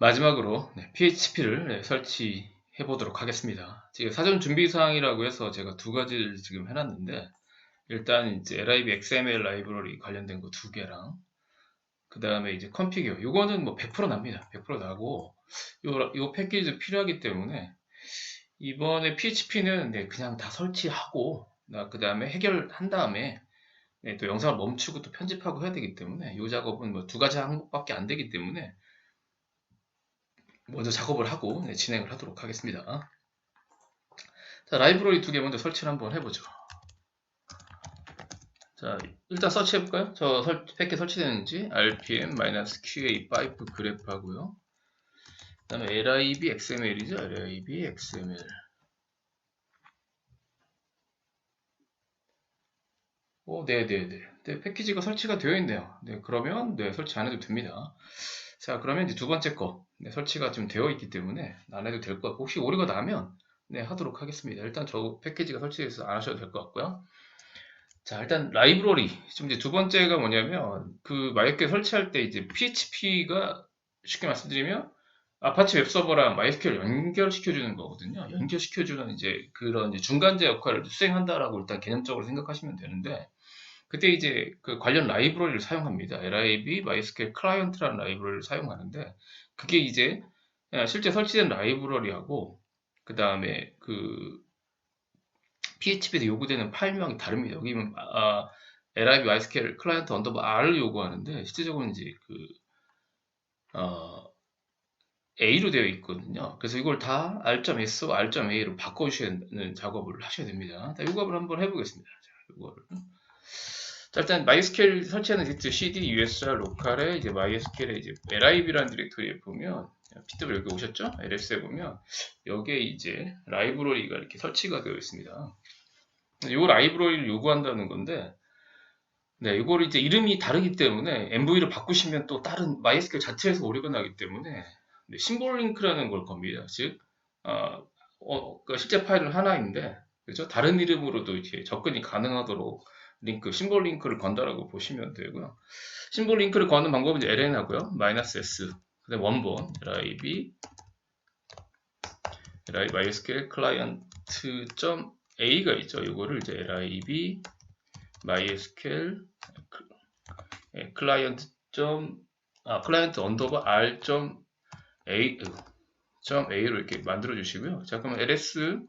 마지막으로 네, PHP를 설치해 보도록 하겠습니다. 지금 사전 준비 사항이라고 해서 제가 두 가지를 지금 해놨는데 일단 이제 lib xml 라이브러리 관련된 거 두 개랑 그 다음에 이제 컨피규어 요거는 뭐 100% 납니다. 100% 나고 요, 요 패키지 필요하기 때문에 이번에 PHP는 네, 그냥 다 설치하고 그 다음에 해결한 다음에 네, 또 영상을 멈추고 또 편집하고 해야 되기 때문에 이 작업은 뭐 두 가지 항목밖에 안 되기 때문에 먼저 작업을 하고 네, 진행을 하도록 하겠습니다. 자, 라이브러리 두 개 먼저 설치를 한번 해보죠. 자, 일단 설치해 볼까요? 저 설, 100개 설치되는지 rpm-qa5 그래프 하고요. 그 다음에 lib xml이죠. lib xml. 오, 네 네 네. 네, 패키지가 설치가 되어 있네요. 네, 그러면 네, 설치 안 해도 됩니다. 자, 그러면 이제 두 번째 거 네, 설치가 좀 되어 있기 때문에 안 해도 될 것 같고 혹시 오류가 나면 네, 하도록 하겠습니다. 일단 저 패키지가 설치돼서 안 하셔도 될 것 같고요. 자, 일단 라이브러리. 지금 이제 두 번째가 뭐냐면 그 마이스큐 설치할 때 이제 PHP가 쉽게 말씀드리면 아파치 웹서버랑 MySQL 연결시켜주는 거거든요. 연결시켜주는 이제 그런 이제 중간재 역할을 수행한다라고 일단 개념적으로 생각하시면 되는데 그때 이제 그 관련 라이브러리를 사용합니다. lib MySQL 클라이언트라는 라이브러리를 사용하는데 그게 이제 실제 설치된 라이브러리하고 그 다음에 그 PHP에서 요구되는 파일명이 다릅니다. 여기는 아, lib MySQL 클라이언트 언더바 r을 요구하는데 실제적으로 이제 그 어, A로 되어 있거든요. 그래서 이걸 다 r.so, r.a로 바꿔주시는 작업을 하셔야 됩니다. 자, 이거를 한번 해보겠습니다. 자, 이거를. 자, 일단 MySQL 설치하는 디렉토리 cd usr 로컬에 이제 MySQL에 이제 lib라는 디렉토리에 보면 pw 여기 오셨죠? ls에 보면 여기에 이제 라이브러리가 이렇게 설치가 되어 있습니다. 이 라이브러리를 요구한다는 건데 네, 이걸 이제 이름이 다르기 때문에 MV를 바꾸시면 또 다른 MySQL 자체에서 오류가 나기 때문에 네, 심볼 링크라는 걸 겁니다. 즉, 어, 어, 그 실제 파일은 하나인데, 그죠? 다른 이름으로도 이렇게 접근이 가능하도록 링크, 심볼 링크를 건다라고 보시면 되고요. 심볼 링크를 거는 방법은 ln 하고요. 마이너스 s. 그 다음에 원본, lib, lib mysql 클라이언트 점 a가 있죠. 이거를 이제 lib mysql 점 아, 클라이언트 언더바 r 점 a 점 a로 이렇게 만들어 주시고요. 자, 그러면 ls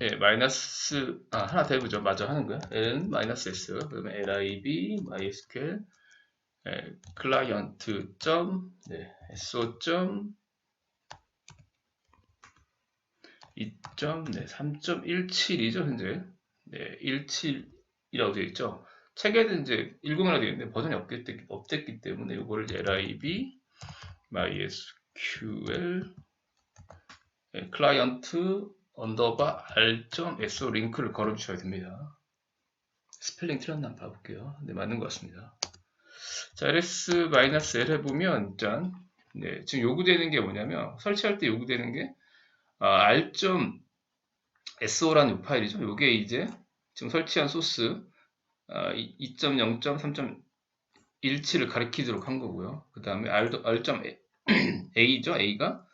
예, 마이너스 아 하나 더 해보죠. 마저 하는 거야. n 마이너스 s 그러면 lib mysql 예, 클라이언트 점 네, so 점 2점 네, 3.17이죠 현재 네, 17이라고 되어 있죠. 책에는 이제 10이라 되어 있는데 버전이 없겠기, 없겠기 때문에 이거를 lib mysql 네, 클라이언트 언더바 r.so 링크를 걸어 주셔야 됩니다. 스펠링 틀렸나 한번 봐볼게요. 네, 맞는 것 같습니다. 자, ls-l 해보면 일단 네, 지금 요구되는 게 뭐냐면 설치할 때 요구되는 게 아, r.so라는 파일이죠. 요게 이제 지금 설치한 소스 아, 2.0.3.17을 가리키도록 한 거고요. 그 다음에 r.a죠. a가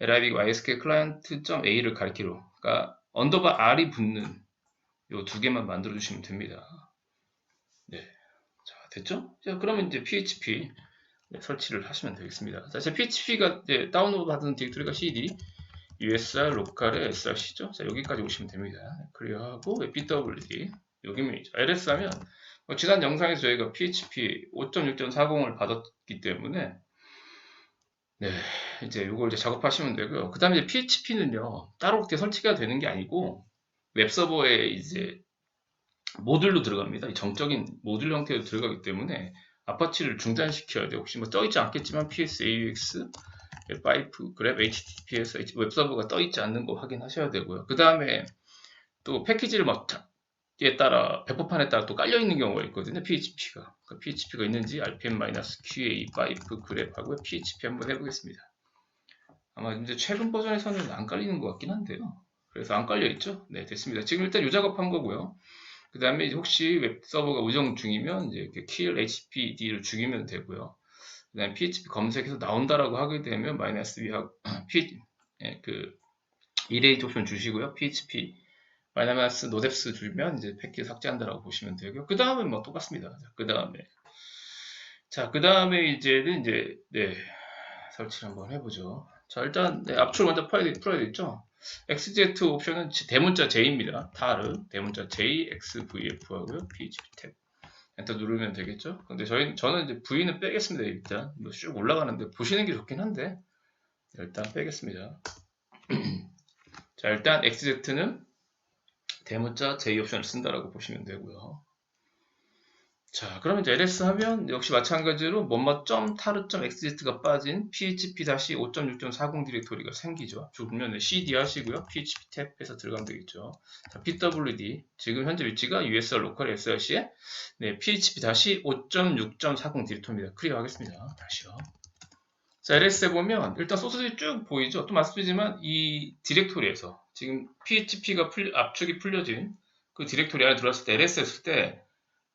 lib mysql client.a를 가리키로 그러니까 언더바 r이 붙는 요 두 개만 만들어 주시면 됩니다. 네. 자, 됐죠? 자, 그러면 이제 php 네, 설치를 하시면 되겠습니다. 자, 제 php가 이제 다운로드 받은 디렉토리가 cd usr 로컬의 src죠. 자, 여기까지 오시면 됩니다. 클리어하고 pwd 여기면 ls 하면 뭐 지난 영상에서 저희가 php 5.6.40을 받았기 때문에 네, 이제 이걸 이제 작업하시면 되고요. 그 다음에 PHP는요, 따로 그렇게 설치가 되는 게 아니고, 웹서버에 이제 모듈로 들어갑니다. 정적인 모듈 형태로 들어가기 때문에 아파치를 중단시켜야 돼요. 혹시 뭐 떠있지 않겠지만 PS, AUX, 파이프, 그랩, HTTPS 웹서버가 떠있지 않는 거 확인하셔야 되고요. 그 다음에 또 패키지를 막 에 따라 배포판에 따라 또 깔려 있는 경우가 있거든요. PHP가 그 PHP가 있는지 rpm-qa5 그래프하고 PHP 한번 해보겠습니다. 아마 이제 최근 버전에서는 안 깔리는 것 같긴 한데요. 그래서 안 깔려 있죠. 네, 됐습니다. 지금 일단 요 작업한 거고요. 그 다음에 혹시 웹 서버가 우정 중이면 이제 이렇게 kill hpd를 죽이면 되고요. 그 다음에 PHP 검색해서 나온다라고 하게 되면 마이너스 위하고 P 예, 그 이레이트 옵션 주시고요. PHP 마이너스 노뎁스 주면 이제 패키지 삭제한다라고 보시면 되고요. 그 다음에 뭐 똑같습니다. 그 다음에 자, 그 다음에 이제는 이제 네 설치를 한번 해보죠. 자, 일단 네, 압축 먼저 풀어야, 돼- 풀어야 되겠죠. XZ 옵션은 지- 대문자 J입니다. 타르 대문자 J, XVF 하고요. PHP 탭 엔터 누르면 되겠죠. 근데 저희 저는 이제 V는 빼겠습니다. 일단 뭐쭉 올라가는데 보시는 게 좋긴 한데 일단 빼겠습니다. 자, 일단 XZ는 대문자 J 옵션을 쓴다라고 보시면 되고요. 자, 그러면 이제 ls 하면 역시 마찬가지로 뭐뭐.taru.xz가 빠진 php-5.6.40 디렉토리가 생기죠. 주변에 cd 하시고요. php 탭에서 들어가면 되겠죠. 자, pwd 지금 현재 위치가 usr 로컬 src에 네, php-5.6.40 디렉토리입니다. 클리어 하겠습니다. 다시요. 자, ls에 보면 일단 소스들이 쭉 보이죠. 또 말씀드리지만 이 디렉토리에서 지금 php가 풀, 압축이 풀려진 그 디렉토리 안에 들어왔을 때 ls 했을 때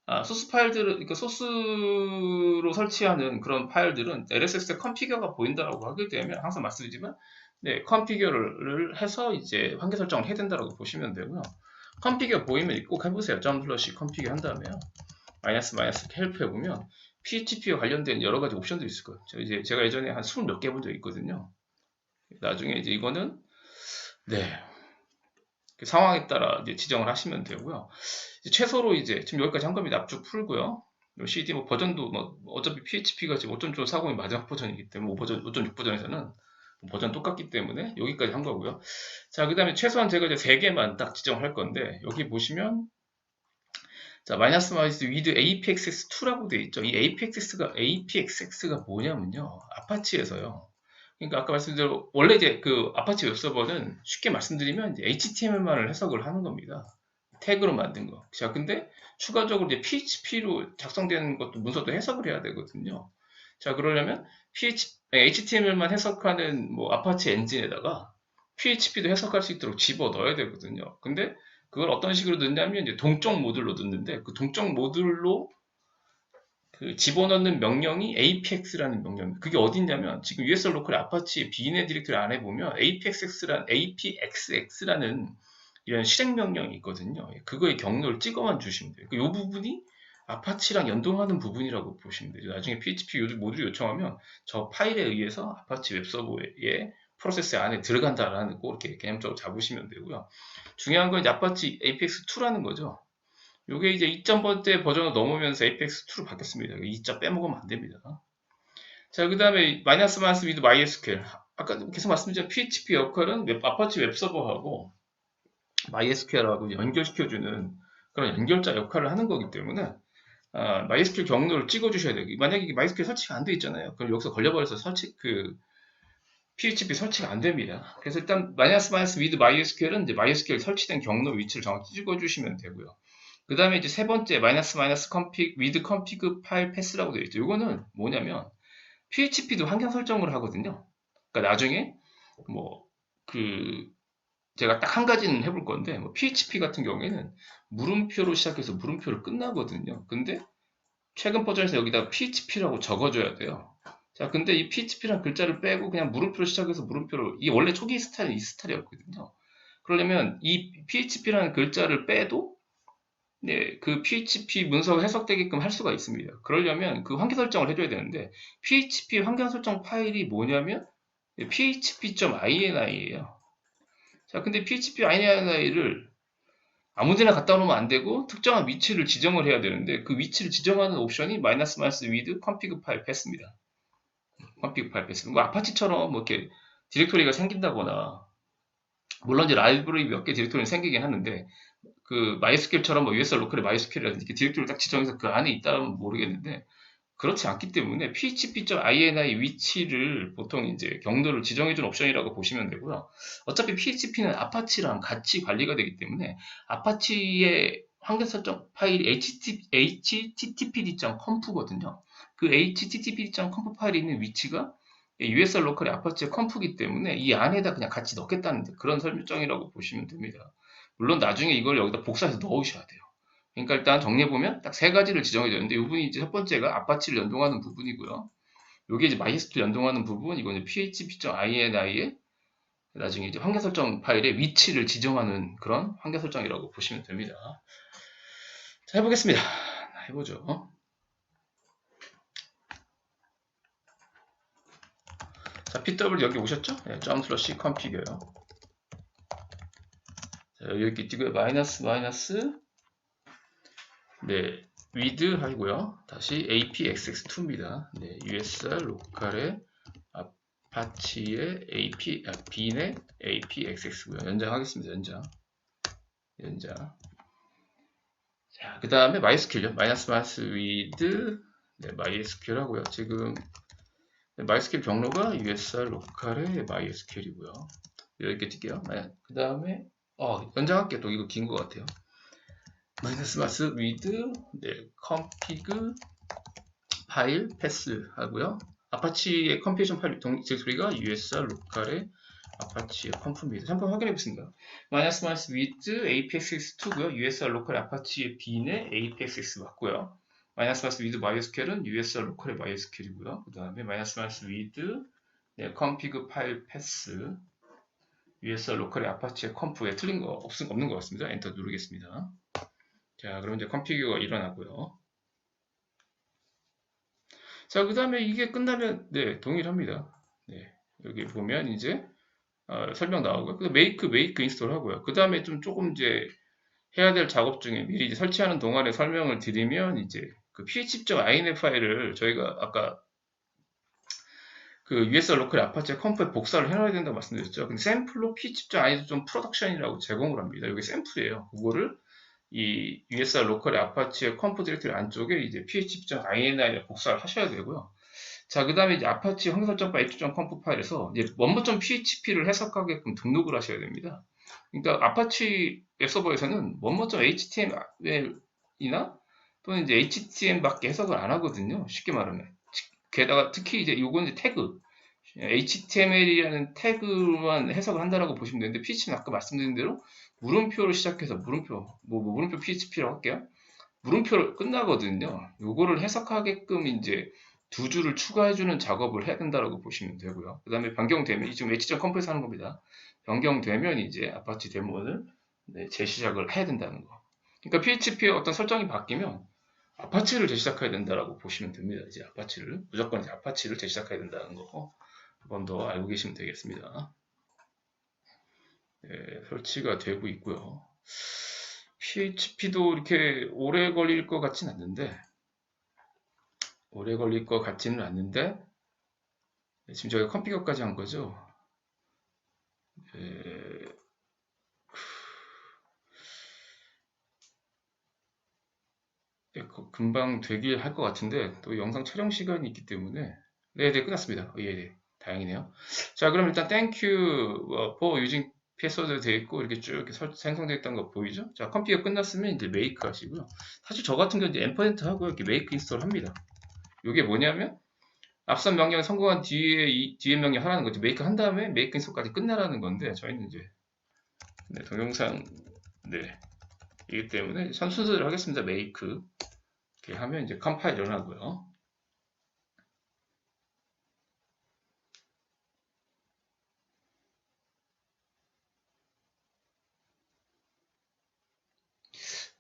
아, 소스 파일들을, 그러니까 소스로 설치하는 그런 파일들은 LSX의 컨피규어가 보인다라고 하게 되면 항상 말씀드리지만, 네, 컨피규어를 해서 이제 환기 설정을 해야 된다라고 보시면 되고요. 컨피규어 보이면 꼭 해보세요. 점 슬러시 컨피규어 한 다음에요. 마이너스 마이너스 헬프 해보면 PHP와 관련된 여러 가지 옵션들이 있을 거예요. 저 이제 제가 예전에 한 20몇 개 본 적이 있거든요. 나중에 이제 이거는, 네. 그 상황에 따라 이제 지정을 하시면 되고요. 이제 최소로 이제 지금 여기까지 한 겁니다. 압축 풀고요. 요 CD 뭐 버전도 뭐 어차피 PHP가 지금 5.440이 마지막 버전이기 때문에 뭐 버전 5.6 버전에서는 버전 똑같기 때문에 여기까지 한 거고요. 자, 그 다음에 최소한 제가 이제 세 개만 딱 지정할 건데 여기 보시면 자, 마이너스 마이너스 위드 APXX2라고 되어 있죠. 이 APXX가 APXX가 뭐냐면요. 아파치에서요. 그러니까 아까 말씀드린 원래 이제 그 아파치 웹서버는 쉽게 말씀드리면 이제 HTML만을 해석을 하는 겁니다. 태그로 만든 거. 자, 근데 추가적으로 이제 PHP로 작성되는 것도 문서도 해석을 해야 되거든요. 자, 그러려면 PH, HTML만 해석하는 뭐 아파치 엔진에다가 PHP도 해석할 수 있도록 집어 넣어야 되거든요. 근데 그걸 어떤 식으로 넣냐면 이제 동적 모듈로 넣는데 그 동적 모듈로 그 집어넣는 명령이 apx라는 명령. 그게 어딨냐면 지금 USR 로컬 아파치 비인의 디렉토리 안에 보면 apxx란 apxx라는 이런 실행 명령이 있거든요. 그거의 경로를 찍어만 주시면 돼요. 이 부분이 아파치랑 연동하는 부분이라고 보시면 돼요. 나중에 PHP 모듈이 요청하면 저 파일에 의해서 아파치 웹서버의 프로세스 안에 들어간다라는 거 이렇게 개념적으로 잡으시면 되고요. 중요한 건 아파치 APX2라는 거죠. 요게 이제 2.번째 버전으로 넘으면서 APX2로 바뀌었습니다. 2자 빼먹으면 안 됩니다. 자, 그 다음에 마이너스 마이너스 위드 MySQL. 아까 계속 말씀드린 PHP 역할은 웹, 아파치 웹서버하고 MySQL하고 연결시켜주는 그런 연결자 역할을 하는 거기 때문에 아, MySQL 경로를 찍어주셔야 돼요. 만약에 이게 MySQL 설치가 안 돼 있잖아요. 그럼 여기서 걸려버려서 설치 그 PHP 설치가 안 됩니다. 그래서 일단 마이너스 마이너스 위드 MySQL은 이제 MySQL 설치된 경로 위치를 정확히 찍어주시면 되고요. 그 다음에 이제 세 번째 마이너스 마이너스 컴피 위드 컴피그 파일 패스라고 되어 있죠. 이거는 뭐냐면 PHP도 환경 설정을 하거든요. 그러니까 나중에 뭐 그 제가 딱 한 가지는 해볼 건데 뭐 PHP 같은 경우에는 물음표로 시작해서 물음표로 끝나거든요. 근데 최근 버전에서 여기다 PHP라고 적어줘야 돼요. 자, 근데 이 PHP란 글자를 빼고 그냥 물음표로 시작해서 물음표로 이게 원래 초기 스타일이 이 스타일이었거든요. 그러려면 이 PHP라는 글자를 빼도 네, 그 PHP 문서가 해석되게끔 할 수가 있습니다. 그러려면 그 환경 설정을 해줘야 되는데 PHP 환경 설정 파일이 뭐냐면 php.ini예요. 자, 근데 php.ini를 아무데나 갖다 놓으면 안 되고 특정한 위치를 지정을 해야 되는데 그 위치를 지정하는 옵션이 마이너스 마이너스 위드 config 파일 패스입니다. config 파일 패스. 뭐 아파치처럼 뭐 이렇게 디렉토리가 생긴다거나 물론 이제 라이브러리 몇 개 디렉토리는 생기긴 하는데 그 MySQL처럼 뭐 USR 로컬의 MySQL이라든지 이렇게 디렉토리를 딱 지정해서 그 안에 있다면 모르겠는데 그렇지 않기 때문에 php.ini 위치를 보통 이제 경로를 지정해준 옵션이라고 보시면 되고요. 어차피 PHP는 아파치랑 같이 관리가 되기 때문에 아파치의 환경 설정 파일이 httpd.conf거든요. 그 httpd.conf 파일이 있는 위치가 USR 로컬의 아파치의 conf이기 때문에 이 안에다 그냥 같이 넣겠다는 그런 설정이라고 보시면 됩니다. 물론 나중에 이걸 여기다 복사해서 넣으셔야 돼요. 그러니까 일단 정리해보면 딱 세 가지를 지정해야 되는데 이 부분이 이제 첫 번째가 아파치를 연동하는 부분이고요. 요게 이제 MySQL 연동하는 부분, 이거는 php.ini에 나중에 이제 환경 설정 파일의 위치를 지정하는 그런 환경 설정이라고 보시면 됩니다. 자, 해보겠습니다. 해보죠. 자, pw 여기 오셨죠? 네, 점 슬러시 컴피그요. 자, 여기 이렇게 띄고요. 마이너스 마이너스 네, with 하고요. 다시 apxx2입니다. 네, usr 로컬의 아파치의 ap 아, b넷 apxx고요. 연장하겠습니다. 연장. 연장. 자, 그 다음에 MySQL요. 마이너스 마이너스 with 네, MySQL 하고요. 지금 네, MySQL 경로가 usr 로컬의 MySQL이고요. 이렇게 뛸게요. 그 다음에 어, 연장할게요. 또 이거 긴 것 같아요. 마이너스 마스 with 네, config 파일 패스 하고요. 아파치의 컴피전 파일 동소리가 usr 로컬의 아파치의 컴프입니다. 한번 확인해 보겠습니다. 마이너스 마이너스 with apxx2고요. usr 로컬 아파치의 b의 apxx 맞고요. 마이너스 마이너스 with mysql은 usr 로컬의 mysql이고요. 그 다음에 마이너스 마이너스 with 네, config 파일 패스 usr 로컬의 아파치의 컴프에 틀린 거 없, 없는 것 같습니다. 엔터 누르겠습니다. 자, 그럼 이제 컴피규어가 일어나고요. 자, 그 다음에 이게 끝나면, 네, 동일합니다. 네, 여기 보면 이제, 어, 설명 나오고요. 그 메이크, 메이크 인스톨 하고요. 그 다음에 좀 조금 이제 해야 될 작업 중에 미리 설치하는 동안에 설명을 드리면 이제 그 php.inf 파일을 저희가 아까 그 USR 로컬 아파치 컴프에 복사를 해놔야 된다고 말씀드렸죠. 근데 샘플로 php.inf 좀 프로덕션이라고 제공을 합니다. 이게 샘플이에요. 그거를 이 USR 로컬의 아파치의 컴프 디렉터리 안쪽에 이제 php.ini에 복사를 하셔야 되고요. 자, 그 다음에 이제 아파치 황설정바 h.컴프 파일에서 이제 원모.php를 해석하게끔 등록을 하셔야 됩니다. 그러니까 아파치 웹서버에서는 원모.html이나 또는 이제 HTM밖에 해석을 안 하거든요. 쉽게 말하면. 게다가 특히 이제 요건 이제 태그. HTML이라는 태그만 해석을 한다라고 보시면 되는데 PHP는 아까 말씀드린 대로 물음표로 시작해서 물음표, 뭐, 뭐 물음표 PHP라고 할게요. 물음표로 끝나거든요. 요거를 해석하게끔 이제 두 줄을 추가해주는 작업을 해야 된다라고 보시면 되고요. 그 다음에 변경되면, 지금 H.컴프에서 하는 겁니다. 변경되면 이제 아파치 데모를 네, 재시작을 해야 된다는 거. 그러니까 PHP의 어떤 설정이 바뀌면 아파치를 재시작해야 된다라고 보시면 됩니다. 이제 아파치를 무조건 이제 아파치를 재시작해야 된다는 거 한 번 더 알고 계시면 되겠습니다. 네, 설치가 되고 있고요. PHP도 이렇게 오래 걸릴 것 같진 않는데 오래 걸릴 것 같지는 않는데 네, 지금 저희가 컴피거까지 한 거죠. 네, 금방 되길 할 것 같은데 또 영상 촬영 시간이 있기 때문에 네, 네 끝났습니다. 예, 네, 다행이네요. 자, 그럼 일단 you for using 패스워드 되어 있고 이렇게 쭉 이렇게 생성되어 있다는 거 보이죠? 자, 컴피가 끝났으면 이제 메이크 하시고요. 사실 저 같은 경우 이제 엠퍼센트 하고 이렇게 메이크 인스톨 합니다. 이게 뭐냐면 앞선 명령을 성공한 뒤에 이 뒤에 명령 하라는 거죠. 메이크 한 다음에 메이크 인스톨까지 끝내라는 건데 저희는 이제 네, 동영상 네 이기 때문에 선순서대로 하겠습니다. 메이크 이렇게 하면 이제 컴파일 일어나고요.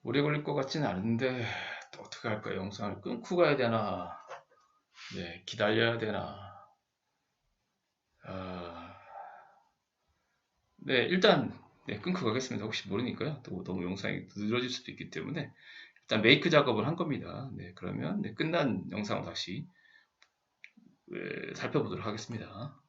오래 걸릴 것 같지는 않은데 또 어떻게 할까요? 영상을 끊고 가야 되나? 네, 기다려야 되나? 아... 네, 일단 네, 끊고 가겠습니다. 혹시 모르니까요. 또 너무 영상이 늘어질 수도 있기 때문에 일단 메이크 작업을 한 겁니다. 네, 그러면 네, 끝난 영상을 다시 네, 살펴보도록 하겠습니다.